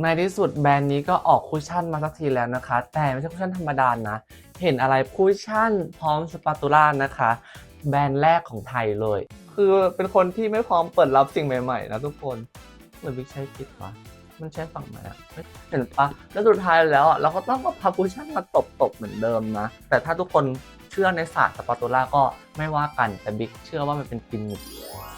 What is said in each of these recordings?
ในที่สุดแบรนด์นี้ก็ออกคุชชั่นมาสักทีแล้วนะคะ แต่ไม่ใช่คุชชั่นธรรมดานะ เห็นอะไรคุชชั่นพร้อมสปาตูล่านะคะ แบรนด์แรกของไทยเลย คือเป็นคนที่ไม่พร้อมเปิดรับสิ่งใหม่ๆนะทุกคนหรือบิ๊กใช้ผิดวะมันใช้ฝั่งไหนอะเห็นปะแล้วสุดท้ายแล้วอะเราก็ต้องเอาพาคุชชั่นมาตบๆเหมือนเดิมนะ แต่ถ้าทุกคน เชื่อในศาสตร์สปาตูล่าก็ไม่ว่ากันแต่บิ๊กเชื่อว่ามันเป็นกิมมิค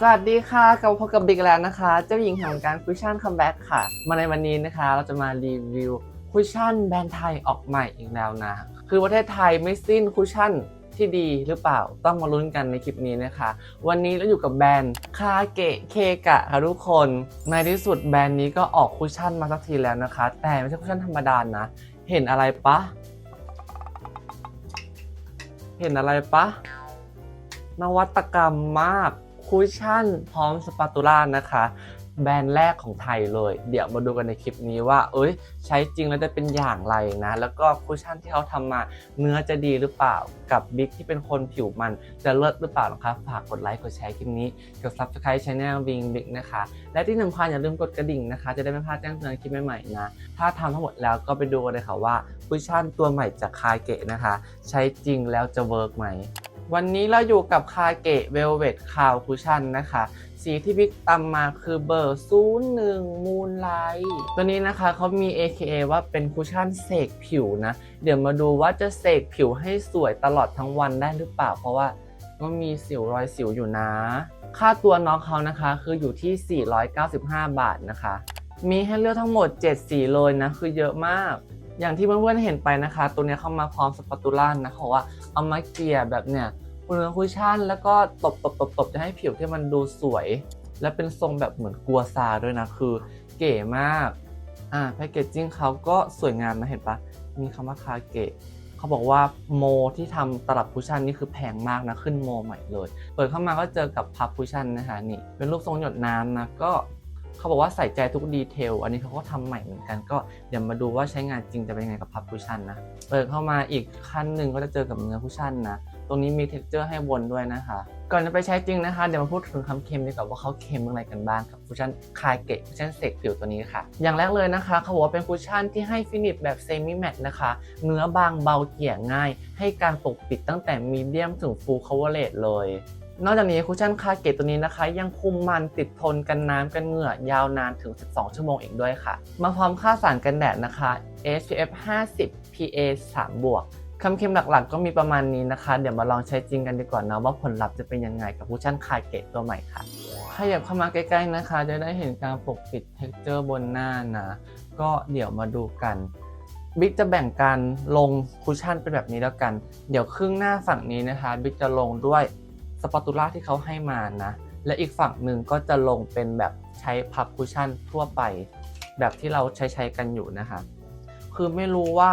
สวัสดีค่ะกลับมาพบกับบิ๊กแล้วนะคะ เจ้าหญิงแห่งการคุชชั่นคัมแบ็กค่ะ มาในวันนี้นะคะ เราจะมารีวิวคุชชั่นแบรนด์ไทยออกใหม่อีกแล้วนะ คือประเทศไทยไม่สิ้นคุชชั่นที่ดีหรือเปล่าต้องมาลุ้นกันในคลิปนี้นะคะ วันนี้เราอยู่กับแบรนด์คาเกะเคกะค่ะทุกคน ในที่สุดแบรนด์นี้ก็ออกคุชชั่นมาสักทีแล้วนะคะ แต่ไม่ใช่คุชชั่นธรรมดานะ เห็นอะไรปะ เห็นอะไรปะ นวัตกรรมมากคุชชั่นพร้อมสปาตูล่านะคะ แบรนด์แรกของไทยเลย เดี๋ยวมาดูกันในคลิปนี้ว่า เอ้ย ใช้จริงแล้วจะเป็นอย่างไรนะ แล้วก็คุชชั่นที่เขาทำมาเนื้อจะดีหรือเปล่า กับบิ๊กที่เป็นคนผิวมันจะเลิศหรือเปล่านะคะฝากกดไลค์กดแชร์คลิปนี้ กด subscribe channel บิงบิ๊กนะคะ และที่สำคัญอย่าลืมกดกระดิ่งนะคะ จะได้ไม่พลาดแจ้งเตือนคลิปใหม่ๆนะ ถ้าทำทั้งหมดแล้วก็ไปดูกันเลยค่ะว่าคุชชั่นตัวใหม่จากคายเกะนะคะ ใช้จริงแล้วจะเวิร์กไหม วันนี้เราอยู่กับคาเกะเวลเวดคาวคุชั่นนะคะ สีที่พิกตำมาคือเบอร์ 01 มูนไลท์ตัวนี้นะคะเขามี AKA ว่าเป็นคุชชั่นเสกผิวนะ เดี๋ยวมาดูว่าจะเสกผิวให้สวยตลอดทั้งวันได้หรือเปล่า เพราะว่าก็มีสิวรอยสิวอยู่นะ ค่าตัวน้องเขานะคะคืออยู่ที่ 495 บาทนะคะ มีให้เลือกทั้งหมด 7 สีเลยนะ คือเยอะมาก อย่างที่เพื่อนๆเห็นไปนะคะ ตัวนี้เข้ามาพร้อมสปาตูล่านะเขาบอกว่าเอามาเกลี่ยแบบเนี้ยคุณคุชชั่นแล้วก็ตบตบตบตบจะให้ผิวที่มันดูสวย และเป็นทรงแบบเหมือนกัวซาด้วยนะคือเก๋มากอ่าแพคเกจจิ้งเขาก็สวยงามนะเห็นปะมีคำว่าคาเกะเขาบอกว่าโมที่ทำตลับคุชชั่นนี่คือแพงมากนะขึ้นโมใหม่เลย เปิดเข้ามาก็เจอกับพับคุชชั่นนะคะนี่เป็นรูปทรงหยดน้ำนะก็ เขาบอกว่าใส่ใจทุกดีเทล อันนี้เขาก็ทำใหม่เหมือนกัน ก็เดี๋ยวมาดูว่าใช้งานจริงจะเป็นยังไงกับพับคุชชั่นนะ เปิดเข้ามาอีกขั้นหนึ่งก็จะเจอกับเนื้อคุชชั่นนะ ตรงนี้มี t e x t อร์ให้วนด้วยนะคะ ก่อนจะไปใช้จริงนะคะ เดี๋ยวมาพูดถึงคำเค็มดีกว่าว่าเขาเค็มเรื่องอะไรกันบ้างกับคุชชั่นคายเกะคุชชั่นเสกผิวตัวนี้ค่ะ อย่างแรกเลยนะคะ เขาบอกว่าเป็นคุชชั่นที่ให้ฟินิชแบบเซมิแมตนะคะ เนื้อบางเบาเกี่ยง่าย ให้การปกปิดตั้งแต่มีเดียมถึงฟูลคัฟเวอร์เรจเลย นอกจากนี้คุชชั่นคาเกตตัวนี้นะคะ ยังคุมมันติดทนกันน้ำกันเหงื่อยาวนานถึง 12 ชั่วโมงอีกด้วยค่ะ มาพร้อมค่าสารกันแดดนะคะ SPF 50 PA 3บวกคำเค็มหลักๆ ก็มีประมาณนี้นะคะ เดี๋ยวมาลองใช้จริงกันดีกว่านะว่าผลลัพธ์จะเป็นยังไงกับคุชชั่นคาเกตตัวใหม่ค่ะขยับเข้ามาใกล้ๆนะคะ จะได้เห็นการปกปิดเท็กเจอร์บนหน้านะ ก็เดี๋ยวมาดูกันบิ๊กจะแบ่งการลงคุชชั่นเป็นแบบนี้แล้วกัน เดี๋ยวครึ่งหน้าฝั่งนี้นะคะบิ๊กจะลงด้วย สปาตูล่าที่เขาให้มานะ และอีกฝั่งหนึ่งก็จะลงเป็นแบบใช้พับคุชชั่นทั่วไป แบบที่เราใช้ใช้กันอยู่นะคะ คือไม่รู้ว่า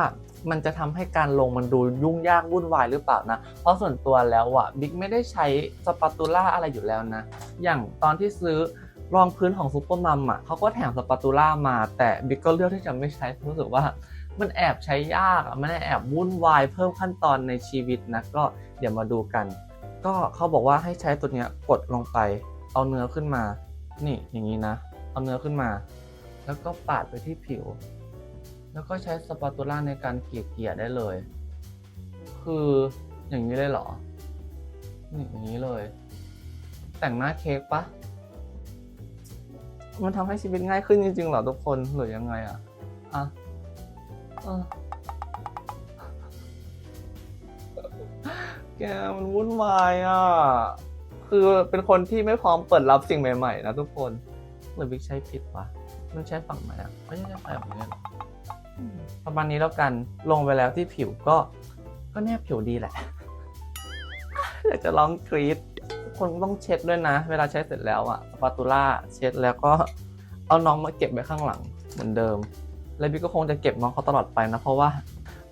มันจะทำให้การลงมันดูยุ่งยากวุ่นวายหรือเปล่านะ เพราะส่วนตัวแล้วอะบิ๊กไม่ได้ใช้สปาตูล่าอะไรอยู่แล้วนะ อย่างตอนที่ซื้อรองพื้นของซูเปอร์มัมอะเขาก็แถมสปาตูล่ามา แต่บิ๊กก็เลือกที่จะไม่ใช้เพราะรู้สึกว่ามันแอบใช้ยากมันแอบวุ่นวายเพิ่มขั้นตอนในชีวิตนะ ก็เดี๋ยวมาดูกัน ก็เขาบอกว่าให้ใช้ตัวเนี้ยกดลงไป เอาเนื้อขึ้นมา นี่อย่างนี้นะ เอาเนื้อขึ้นมา แล้วก็ปาดไปที่ผิว แล้วก็ใช้สปาตูล่าในการเกลี่ยๆได้เลย คืออย่างนี้เลยเหรอ นี่อย่างนี้เลย แต่งหน้าเค้กปะมันทำให้ชีวิตง่ายขึ้นจริงๆเหรอทุกคนหรือยังไงอะอะเออ แกมันวุ่นวายอะ คือเป็นคนที่ไม่พร้อมเปิดรับสิ่งใหม่ๆ นะทุกคนหรือบิ๊กใช้ผิดวะมันใช้ฝั่งไหนอะไม่ใช่ใช้ฝั่งนี้หรออืมประมาณนี้แล้วกันลงไปแล้วที่ผิวก็ ก็แนบผิวดีแหละ อยากจะร้องกรี๊ดคนต้องเช็ดด้วยนะ เวลาใช้เสร็จแล้วอะสปาตูล่าเช็ดแล้วก็เอาน้องมาเก็บไว้ข้างหลังเหมือนเดิม และบิ๊กก็คงจะเก็บน้องเขาตลอดไปนะ เพราะว่า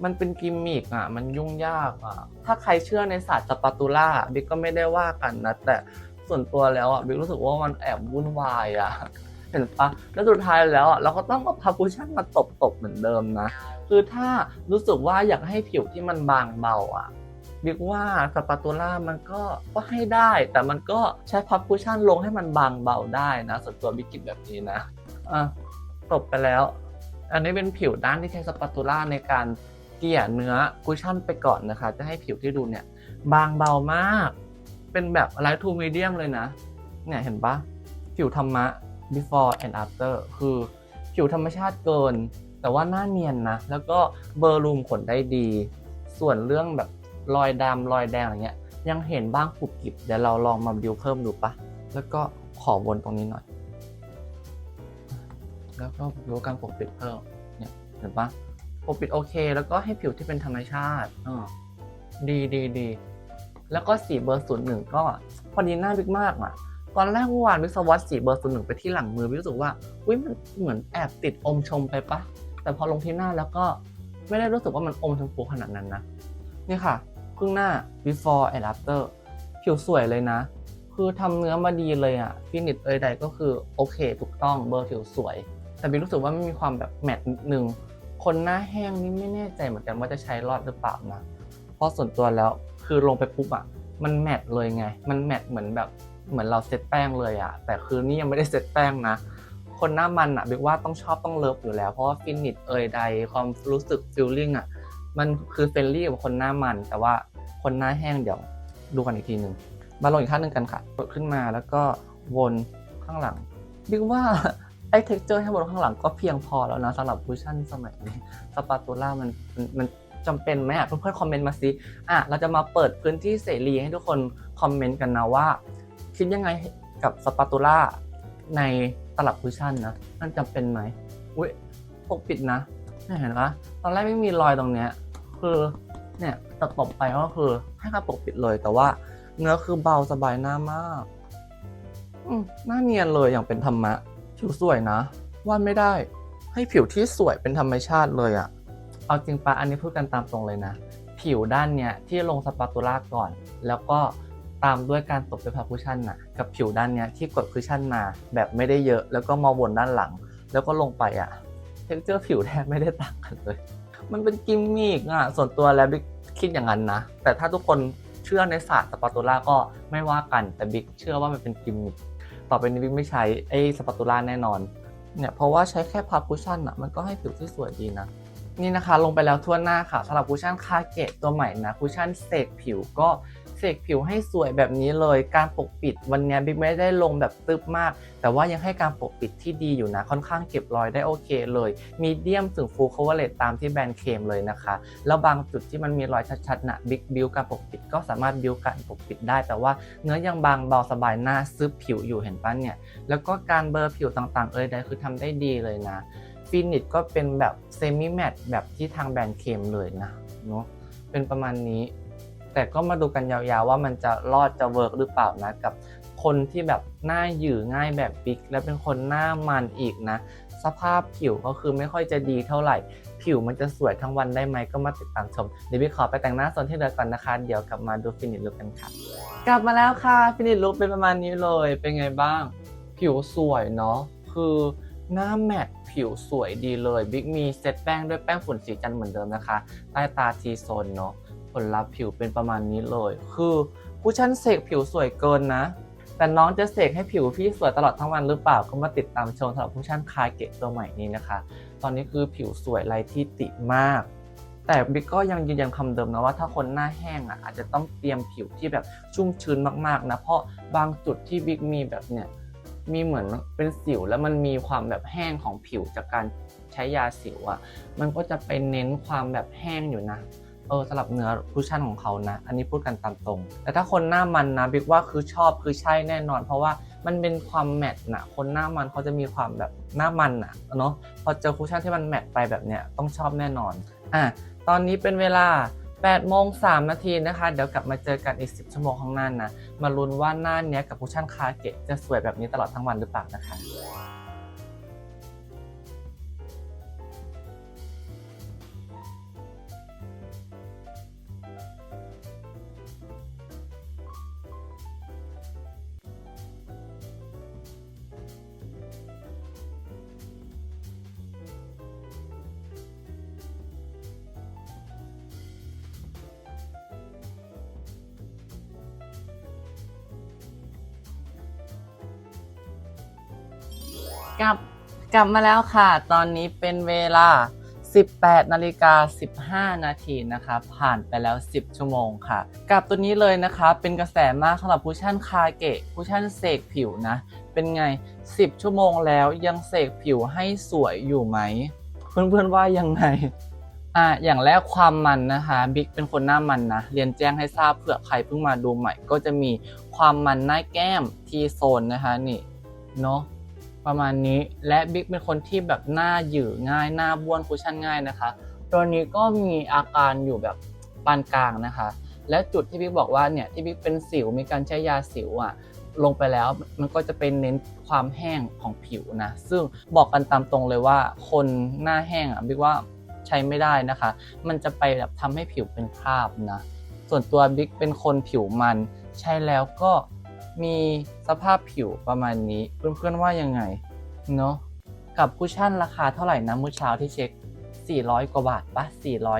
มันเป็นกิมมิกอะ มันยุ่งยากอะ ถ้าใครเชื่อในศาสตร์สปาตูล่าบิ๊กก็ไม่ได้ว่ากันนะ แต่ส่วนตัวแล้วอะบิ๊กรู้สึกว่ามันแอบวุ่นวายอะ เห็นปะแล้วสุดท้ายแล้วอะเราก็ต้องเอาพาร์คุชั่นมาตบๆเหมือนเดิมนะ คือถ้ารู้สึกว่าอยากให้ผิวที่มันบางเบาอะบิ๊กว่าสปาตูล่ามันก็ก็ให้ได้ แต่มันก็ใช้พับคุชชั่นลงให้มันบางเบาได้นะส่วนตัวบิ๊กคิดแบบนี้นะอะตบไปแล้ว อันนี้เป็นผิวด้านที่ใช้สปาตูล่าในการ เกลี่ยเนื้อคุชชั่นไปก่อนนะคะ จะให้ผิวที่ดูเนี่ย บางเบามาก เป็นแบบไลท์ทูมีเดียมเลยนะ เนี่ยเห็นปะผิวธรรมะ before and after คือผิวธรรมชาติเกิน แต่ว่าหน้าเนียนนะ แล้วก็เบอร์รูมขนได้ดี ส่วนเรื่องแบบรอยดำรอยแดงอะไรเงี้ย ยังเห็นบ้างกรุบกิบเดี๋ยวเราลองมาบิวเพิ่มดูปะแล้วก็ขอวนตรงนี้หน่อย แล้วก็บิวการปกปิดเพิ่มเนี่ยเห็นปะ กปิดโอเค แล้วก็ให้ผิวที่เป็นธรรมชาติอ่าดีดีดีแล้วก็สีเบอร์ศูนย์หนึ่งก็พอดีหน้าบิ๊กมากอะตอนแรกเมื่อวานวิศวัตสีเบอร์ศูนย์หนึ่งไปที่หลังมือวิรู้สึกว่าอุ้ยมันเหมือนแอบติดอมชมไปปะแต่พอลงที่หน้าแล้วก็ไม่ได้รู้สึกว่ามันอมชมพูขนาดนั้นนะนี่ค่ะครึ่งหน้า before and after ผิวสวยเลยนะ คือทำเนื้อมาดีเลยอะฟินิชเอยใดก็คือโอเค ถูกต้องเบอร์ผิวสวย แต่บิ๊กรู้สึกว่าไม่มีความแบบแมตต์นิดนึง คนหน้าแห้งนี่ไม่แน่ใจเหมือนกันว่าจะใช้รอดหรือเปล่านะ เพราะส่วนตัวแล้วคือลงไปปุ๊บอะมันแมตเลยไง มันแมตเหมือนแบบเหมือนเราเซตแป้งเลยอะ แต่คือนี่ยังไม่ได้เซตแป้งนะ คนหน้ามันอะบิ๊กว่าต้องชอบต้องเลิฟอยู่แล้ว เพราะว่าฟินิชเอยใดความรู้สึกฟิลลิ่งอะมันคือเฟรนลี่กับคนหน้ามัน แต่ว่าคนหน้าแห้งเดี๋ยวดูกันอีกทีหนึ่งมาลงอีกข้างหนึ่งกันค่ะกดขึ้นมาแล้วก็วนข้างหลังบิ๊กว่า ไอ้เท็กเจอร์ให้วนข้างหลังก็เพียงพอแล้วนะสำหรับคุชชั่นสมัยนี้สปาตูล่ามันมันมันจำเป็นไหมอะเพื่อนๆคอมเมนต์มาสิอะเราจะมาเปิดพื้นที่เสรีให้ทุกคนคอมเมนต์กันนะว่า คิดยังไงกับสปาตูล่าในตลับคุชชั่นนะมันจำเป็นไหมอุ้ยปกปิดนะเห็นปะตอนแรกไม่มีรอยตรงเนี้ยคือเนี่ยตัดตบไปก็คือให้การปกปิดเลยแต่ว่า เนื้อคือเบาสบายหน้ามาก อืมหน้าเนียนเลยอย่างเป็นธรรมะ ผิวสวยนะว่าไม่ได้ให้ผิวที่สวยเป็นธรรมชาติเลยอะเอาจริงปะอันนี้พูดกันตามตรงเลยนะ ผิวด้านเนี้ยที่ลงสปาตูล่าก่อน แล้วก็ตามด้วยการตบด้วยพาคุชชั่นนะกับผิวด้านเนี้ยที่กดคุชชั่นมาแบบไม่ได้เยอะ แล้วก็มาวนด้านหลัง แล้วก็ลงไปอะเท็กเจอร์ผิวแทบไม่ได้ต่างกันเลย มันเป็นกิมมิกอะส่วนตัวแล้วบิ๊กคิดอย่างนั้นนะ แต่ถ้าทุกคนเชื่อในศาสตร์สปาตูล่าก็ไม่ว่ากันแต่บิ๊กเชื่อว่ามันเป็นกิมมิก ต่อไปนี้บิ๊กไม่ใช้ไอ้สปาตูล่าแน่นอน เนี่ยเพราะว่าใช้แค่พับคุชชั่นอะมันก็ให้ผิวที่สวยดีนะ นี่นะคะลงไปแล้วทั่วหน้าค่ะสำหรับคุชชั่นคาเกตตัวใหม่นะคุชชั่นเสกผิวก็ เสกผิวให้สวยแบบนี้เลย การปกปิดวันนี้บิ๊กไม่ได้ลงแบบตึบมาก แต่ว่ายังให้การปกปิดที่ดีอยู่นะ ค่อนข้างเก็บรอยได้โอเคเลยมีเดียมถึงฟูล coverage ตามที่แบรนด์เคมเลยนะคะ แล้วบางจุดที่มันมีรอยชัดๆนะบิ๊กบิวการปกปิดก็สามารถบิวการปกปิดได้ แต่ว่าเนื้อยังบางเบาสบายหน้าซึบผิวอยู่เห็นปะเนี่ยแล้วก็การเบลอร์ผิวต่างๆ เอ่ยใดคือทำได้ดีเลยนะฟินิชก็เป็นแบบเซมิแมตแบบที่ทางแบรนด์เคมเลยนะเนาะเป็นประมาณนี้ แต่ก็มาดูกันยาวๆว่ามันจะรอดจะเวิร์กหรือเปล่านะกับคนที่แบบหน้าหยือง่ายแบบบิ๊กและเป็นคนหน้ามันอีกนะ สภาพผิวก็คือไม่ค่อยจะดีเท่าไหร่ ผิวมันจะสวยทั้งวันได้ไหมก็มาติดตามชมเดี๋ยวพี่ขอไปแต่งหน้าส่วนที่เหลือก่อนนะคะ เดี๋ยวกลับมาดูฟินิชลุคกันค่ะ กลับมาแล้วค่ะฟินิชลุคเป็นประมาณนี้เลยเป็นไงบ้าง ผิวสวยเนาะคือหน้าแมตต์ผิวสวยดีเลยบิ๊กมีเซตแป้งด้วยแป้งฝุ่นสีจันทร์เหมือนเดิมนะคะ ใต้ตาทีโซนเนาะ ผลลัพธ์ผิวเป็นประมาณนี้เลย คือผู้ชันเสกผิวสวยเกินนะ แต่น้องจะเสกให้ผิวพี่สวยตลอดทั้งวันหรือเปล่า ก็มาติดตามชมสำหรับผู้ชันคาเกะตัวใหม่นี้นะคะ ตอนนี้คือผิวสวยไรที่ติมาก แต่บิ๊กก็ยังยืนยันคำเดิมนะว่าถ้าคนหน้าแห้งอะอาจจะต้องเตรียมผิวที่แบบชุ่มชื้นมากๆนะ เพราะบางจุดที่บิ๊กมีแบบเนี่ยมีเหมือนเป็นสิวแล้วมันมีความแบบแห้งของผิวจากการใช้ยาสิวอะ่ะ มันก็จะไปเน้นความแบบแห้งอยู่นะ เออสำหรับเนื้อคุชชั่นของเขานะ อันนี้พูดกันตามตรง แต่ถ้าคนหน้ามันนะบิ๊กว่าคือชอบคือใช่แน่นอน เพราะว่ามันเป็นความแมตต์นะคนหน้ามันเขาจะมีความแบบหน้ามันอะเนาะพอเจอคุชชั่นที่มันแมตต์ไปแบบเนี้ยต้องชอบแน่นอนอะตอนนี้เป็นเวลา8โมง3นาทีนะคะ เดี๋ยวกลับมาเจอกันอีก 10 ชั่วโมงข้างหน้านะ มาลุ้นว่าหน้าเนี้ยกับคุชชั่นคาเกะจะสวยแบบนี้ตลอดทั้งวันหรือเปล่านะคะ กลับกลับมาแล้วค่ะ ตอนนี้เป็นเวลา 18นาฬิกา15 นาทีนะคะ ผ่านไปแล้ว 10 ชั่วโมงค่ะกับตัวนี้เลยนะคะ เป็นกระแสมากสำหรับคูชั่นคาเกะคูชั่นเสกผิวนะ เป็นไง 10 ชั่วโมงแล้วยังเสกผิวให้สวยอยู่ไหม เพื่อนๆว่ายังไงอะอย่างแรกความมันนะคะบิ๊กเป็นคนหน้ามันนะ เรียนแจ้งให้ทราบเผื่อใครเพิ่งมาดูใหม่ ก็จะมีความมันหน้าแก้มทีโซนนะคะนี่เนาะ ประมาณนี้และบิ๊กเป็นคนที่แบบหน้าหยือง่ายหน้าบ้วนคุชชั่นง่ายนะคะตัวนี้ก็มีอาการอยู่แบบปานกลางนะคะ และจุดที่บิ๊กบอกว่าเนี่ยที่บิ๊กเป็นสิวมีการใช้ยาสิวอะลงไปแล้วมันก็จะเป็นเน้นความแห้งของผิวนะ ซึ่งบอกกันตามตรงเลยว่า คนหน้าแห้งอะบิ๊กว่าใช้ไม่ได้นะคะ มันจะไปแบบทำให้ผิวเป็นคราบนะ ส่วนตัวบิ๊กเป็นคนผิวมันใช้แล้วก็ มีสภาพผิวประมาณนี้ เพื่อนๆว่ายังไงเนาะกับคุชชั่นราคาเท่าไหร่นะเมื่อเช้าที่เช็ค 400 กว่าบาทปะ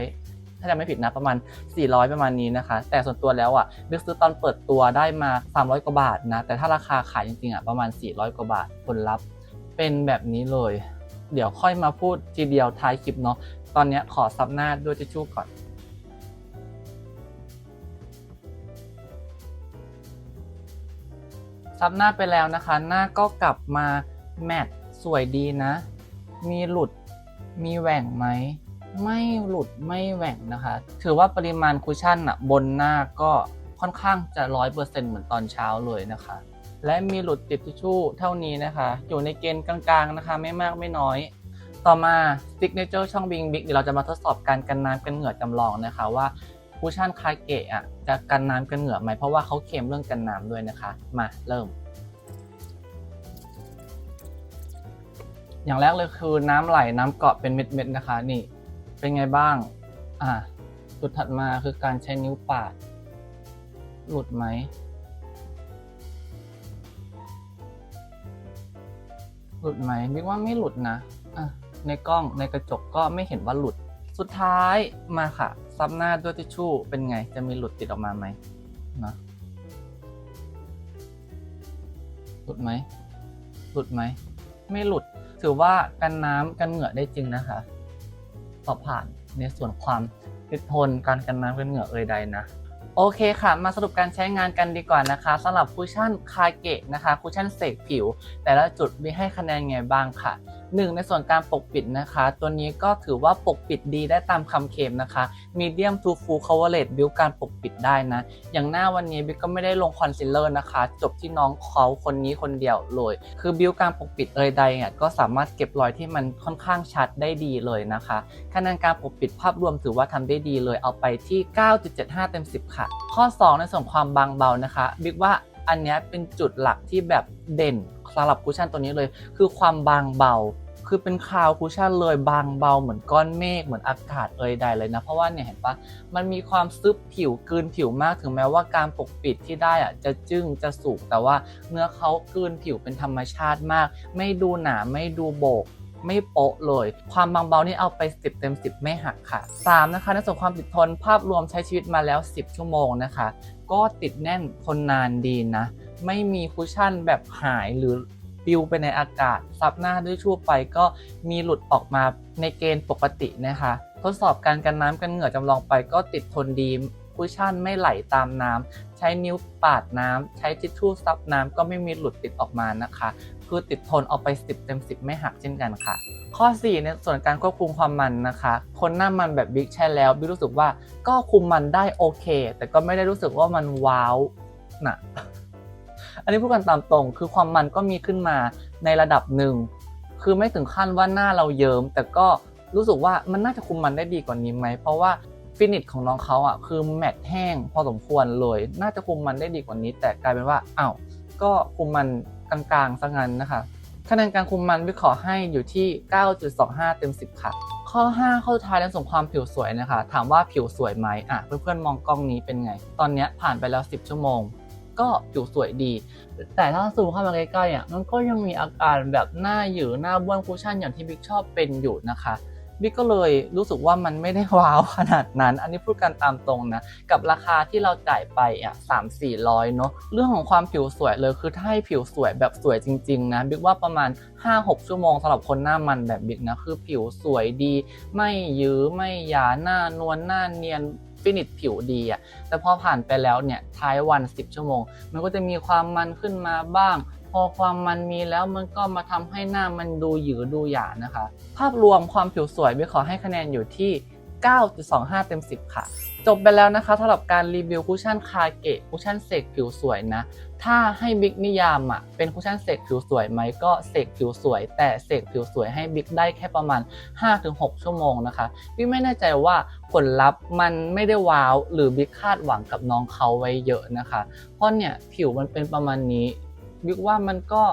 400 ถ้าจำไม่ผิดนะประมาณ 400 ประมาณนี้นะคะ แต่ส่วนตัวแล้วอะบิ๊กซื้อตอนเปิดตัวได้มา 300 กว่าบาทนะ แต่ถ้าราคาขายจริงๆอะประมาณ 400 กว่าบาทผลลัพธ์เป็นแบบนี้เลย เดี๋ยวค่อยมาพูดทีเดียวท้ายคลิปเนาะตอนนี้ขอซับหน้าด้วยทิชชู่ก่อน ซับหน้าไปแล้วนะคะ หน้าก็กลับมาแมตต์สวยดีนะ มีหลุดมีแหว่งไหม ไม่หลุดไม่แหว่งนะคะ ถือว่าปริมาณคุชชั่นอะบนหน้าก็ค่อนข้างจะร้อยเปอร์เซ็นต์เหมือนตอนเช้าเลยนะคะ และมีหลุดติดทิชชู่เท่านี้นะคะ อยู่ในเกณฑ์กลางๆนะคะ ไม่มากไม่น้อย ต่อมา Signature ช่องบิงบิ๊กเดี๋ยวเราจะมาทดสอบการกันน้ำกันเหงื่อจำลองนะคะว่า คูชั่นคาเกะอะจะกันน้ำกันเหงื่อไหมเพราะว่าเขาเคลมเรื่องกันน้ำด้วยนะคะ มาเริ่ม อย่างแรกเลยคือน้ำไหลน้ำเกาะเป็นเม็ดๆนะคะ นี่เป็นไงบ้าง อะจุดถัดมาคือการใช้นิ้วปาด หลุดไหมหลุดไหมบิ๊กว่าไม่หลุดนะ อะ ในกล้องในกระจกก็ไม่เห็นว่าหลุด สุดท้ายมาค่ะ ซับหน้าด้วยทิชชู่เป็นไง จะมีหลุดติดออกมาไหมนะหลุดไหมหลุดไหม ไม่หลุด ถือว่ากันน้ำกันเหงื่อได้จริงนะคะสอบผ่านในส่วนความติดทนการกันน้ำกันเหงื่อเอ่ยใดนะโอเคค่ะ มาสรุปการใช้งานกันดีกว่านะคะสำหรับคุชชั่นคาเกะนะคะคุชชั่นเสกผิว แต่ละจุดมีให้คะแนนไงบ้างค่ะ 1 ในส่วนการปกปิดนะคะ ตัวนี้ก็ถือว่าปกปิดดีได้ตามคำเคลมนะคะ medium to full coverage บิวการปกปิดได้นะ อย่างหน้าวันนี้บิวก็ไม่ได้ลงคอนซีลเลอร์นะคะ จบที่น้องเขาคนนี้คนเดียวเลย คือบิวการปกปิดเอยใดเนี่ยก็สามารถเก็บรอยที่มันค่อนข้างชัดได้ดีเลยนะคะคะแนนการปกปิดภาพรวมถือว่าทำได้ดีเลยเอาไปที่ 9.75 เต็ม 10 ค่ะ ข้อ 2 ในส่วนความบางเบานะคะ บิ๊กว่าอันนี้เป็นจุดหลักที่แบบเด่น สำหรับคุชชั่นตัวนี้เลย คือความบางเบา คือเป็นคาวคุชชั่นเลยบางเบาเหมือนก้อนเมฆเหมือนอากาศเอ่ยใดเลยนะ เพราะว่าเนี่ยเห็นปะมันมีความซึบผิวกลืนผิวมากถึงแม้ว่าการปกปิดที่ได้อะจะจึ้งจะสุกแต่ว่าเนื้อเขากลืนผิวเป็นธรรมชาติมาก ไม่ดูหนาไม่ดูโบกไม่โป๊ะเลย ความบางเบานี่เอาไป 10 เต็ม 10 ไม่หักค่ะ 3 นะคะ ในส่วนความติดทนภาพรวมใช้ชีวิตมาแล้ว 10 ชั่วโมงนะคะ ก็ติดแน่นทนนานดีนะ ไม่มีคุชชั่นแบบหายหรือปลิวไปในอากาศ ซับหน้าด้วยชั่วไปก็มีหลุดออกมาในเกณฑ์ปกตินะคะ ทดสอบการกันน้ำกันเหงื่อจำลองไปก็ติดทนดีคุชชั่นไม่ไหลตามน้ำใช้นิ้วปาดน้ำใช้ทิชชู่ซับน้ำก็ไม่มีหลุดติดออกมานะคะ คือติดทนเอาไป 10 เต็ม 10 ไม่หักเช่นกันค่ะ ข้อ 4 ในส่วนการควบคุมความมันนะคะ คนหน้ามันแบบบิ๊กใช่แล้วบิ๊กรู้สึกว่าก็คุมมันได้โอเค แต่ก็ไม่ได้รู้สึกว่ามันว้าวนะ อันนี้พูดกันตามตรง คือความมันก็มีขึ้นมาในระดับหนึ่ง คือไม่ถึงขั้นว่าหน้าเราเยิม้มแต่ก็รู้สึกว่ามันน่าจะคุมมันได้ดีกว่านี้ไหม เพราะว่าฟินิชของน้องเขาอะคือแมตต์แห้งพอสมควรเลย น่าจะคุมมันได้ดีกว่านี้ แต่กลายเป็นว่าอ้าวก็คุมมันกลางๆซะงั้นนะคะคะแนนการคุมมันวิเคราะห์ให้อยู่ที่ 9.25 เต็ม 10 ค่ะ ข้อ 5 ข้าท้ายในส่วนความผิวสวยนะคะ ถามว่าผิวสวยไหมอะเพื่อนๆมองกล้องนี้เป็นไง ตอนนี้ผ่านไปแล้ว 10 ชั่วโมง ก็ผิวสวยดี แต่ถ้าซูมเข้ามาใกล้ๆอะมันก็ยังมีอาการแบบหน้าหยือหน้าบ้วนคุชชั่นอย่างที่บิ๊กชอบเป็นอยู่นะคะบิ๊กก็เลยรู้สึกว่ามันไม่ได้ว้าวขนาดนั้น อันนี้พูดกันตามตรงนะ กับราคาที่เราจ่ายไปอะสามสี่ร้อยเนาะ เรื่องของความผิวสวยเลยคือถ้าให้ผิวสวยแบบสวยจริง ๆ นะบิ๊กว่าประมาณ 5-6 ชั่วโมงสำหรับคนหน้ามันแบบบิ๊กนะ คือผิวสวยดี ไม่ยื้อไม่หยาหน้านวลหน้าเนียน ฟินิชผิวดีอะแต่พอผ่านไปแล้วเนี่ยท้ายวัน 10 ชั่วโมง มันก็จะมีความมันขึ้นมาบ้าง พอความมันมีแล้วมันก็มาทำให้หน้ามันดูหยือดูหยานะคะ ภาพรวมความผิวสวยไม่ขอให้คะแนนอยู่ที่ 9.25 เต็ม 10 ค่ะ จบไปแล้วนะคะสำหรับการรีวิวคุชชั่นคาเกะคุชชั่นเสกผิวสวยนะ ถ้าให้บิ๊กนิยามอะเป็นคุชชั่นเสกผิวสวยไหมก็เสกผิวสวย แต่เสกผิวสวยให้บิ๊กได้แค่ประมาณ 5-6 ชั่วโมงนะคะบิ๊กไม่แน่ใจว่าผลลัพธ์มันไม่ได้ว้าวหรือบิ๊กคาดหวังกับน้องเขาไว้เยอะนะคะ เพราะเนี่ยผิวมันเป็นประมาณนี้บิ๊กว่ามันก็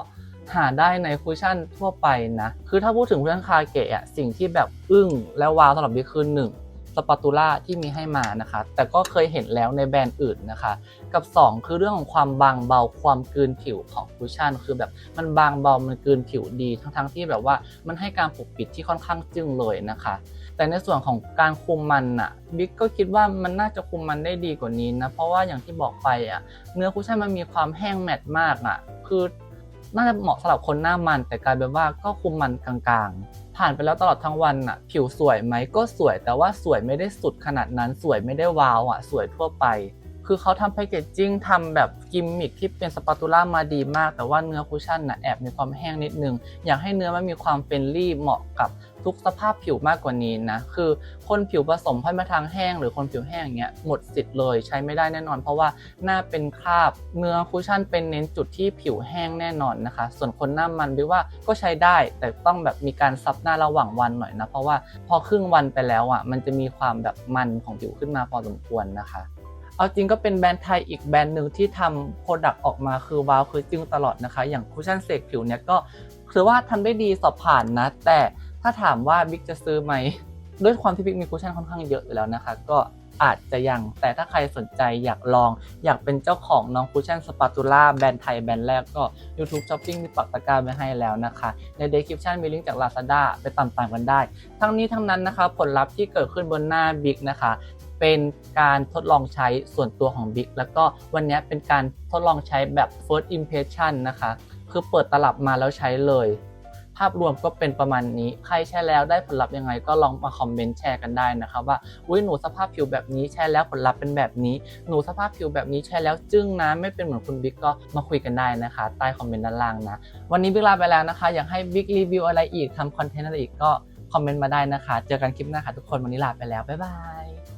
หาได้ในคุชชั่นทั่วไปนะ คือถ้าพูดถึงคุชชั่นคาเกะอะสิ่งที่แบบอึ้งและว้าวสำหรับบิ๊กคือหนึ่งสปาตูล่าที่มีให้มานะคะ แต่ก็เคยเห็นแล้วในแบรนด์อื่นนะคะ กับ 2 คือเรื่องของความบางเบาความกลืนผิวของคุชชั่น คือแบบมันบางเบามันกลืนผิวดี ทั้งๆที่แบบว่ามันให้การปกปิดที่ค่อนข้างจึ้งเลยนะคะ แต่ในส่วนของการคุมมันอะบิ๊กก็คิดว่ามันน่าจะคุมมันได้ดีกว่านี้นะ เพราะว่าอย่างที่บอกไปอะเนื้อคุชชั่นมันมีความแห้งแมตต์มากอะคือ น่าจะเหมาะสำหรับคนหน้ามัน แต่กลายเป็นว่าก็คุมมันกลางๆ ผ่านไปแล้วตลอดทั้งวันอะผิวสวยไหมก็สวย แต่ว่าสวยไม่ได้สุดขนาดนั้น สวยไม่ได้ว้าวอะสวยทั่วไป คือเขาทำแพคเกจจิ้งทำแบบกิมมิคที่เป็นสปาตูล่ามาดีมาก แต่ว่าเนื้อคุชชั่นน่ะแอบมีความแห้งนิดนึง อยากให้เนื้อมันมีความเฟรนลี่เหมาะกับ ทุกสภาพผิวมากกว่านี้นะคือคนผิวผสมพันมาทางแห้งหรือคนผิวแห้งอย่างเงี้ยหมดสิทธิ์เลยใช้ไม่ได้แน่นอน เพราะว่าหน้าเป็นคราบเนื้อคุชชั่นเป็นเน้นจุดที่ผิวแห้งแน่นอนนะคะ ส่วนคนหน้ามันบิวว่าก็ใช้ได้แต่ต้องแบบมีการซับหน้าระหว่างวันหน่อยนะเพราะว่าพอครึ่งวันไปแล้วอะมันจะมีความแบบมันของผิวขึ้นมาพอสมควรนะคะเอาจริงก็เป็นแบรนด์ไทยอีกแบรนด์หนึ่งที่ทำโปรดักต์ออกมาคือว้าวคือจึ้งตลอดนะคะ อย่างคุชชั่นเสกผิวเนี่ยก็ถือว่าทำได้ดีสอบผ่านนะ แต่ ถ้าถามว่าบิ๊กจะซื้อไหมด้วยความที่บิ๊กมีคุชชั่นค่อนข้างเยอะอยู่แล้วนะคะ ก็อาจจะยังแต่ถ้าใครสนใจอยากลอง อยากเป็นเจ้าของน้องคุชชั่นสปาตูล่าแบรนด์ไทยแบรนด์แรกก็ YouTube Shopping มีปักตะกร้าไว้ให้แล้วนะคะ ใน description มีลิงก์จาก Lazada ไปตามๆกันได้ ทั้งนี้ทั้งนั้นนะคะ ผลลัพธ์ที่เกิดขึ้นบนหน้าบิ๊กนะคะ เป็นการทดลองใช้ส่วนตัวของบิ๊กแล้วก็วันนี้เป็นการทดลองใช้แบบ first impression นะคะ คือเปิดตลับมาแล้วใช้เลย ภาพรวมก็เป็นประมาณนี้ ใครใช้แล้วได้ผลลัพธ์ยังไงก็ลองมาคอมเมนต์แชร์กันได้นะครับว่าอุ้ยหนูสภาพผิวแบบนี้ใช้แล้วผลลัพธ์เป็นแบบนี้ หนูสภาพผิวแบบนี้ใช้แล้วจึ้งนะไม่เป็นเหมือนคุณบิ๊กก็มาคุยกันได้นะคะ ใต้คอมเมนต์ด้านล่างนะ วันนี้บิ๊กลาไปแล้วนะคะ อยากให้บิ๊กรีวิวอะไรอีกทำคอนเทนต์อะไรอีกก็คอมเมนต์มาได้นะคะ เจอกันคลิปหน้าค่ะทุกคนวันนี้ลาไปแล้วบ๊ายบาย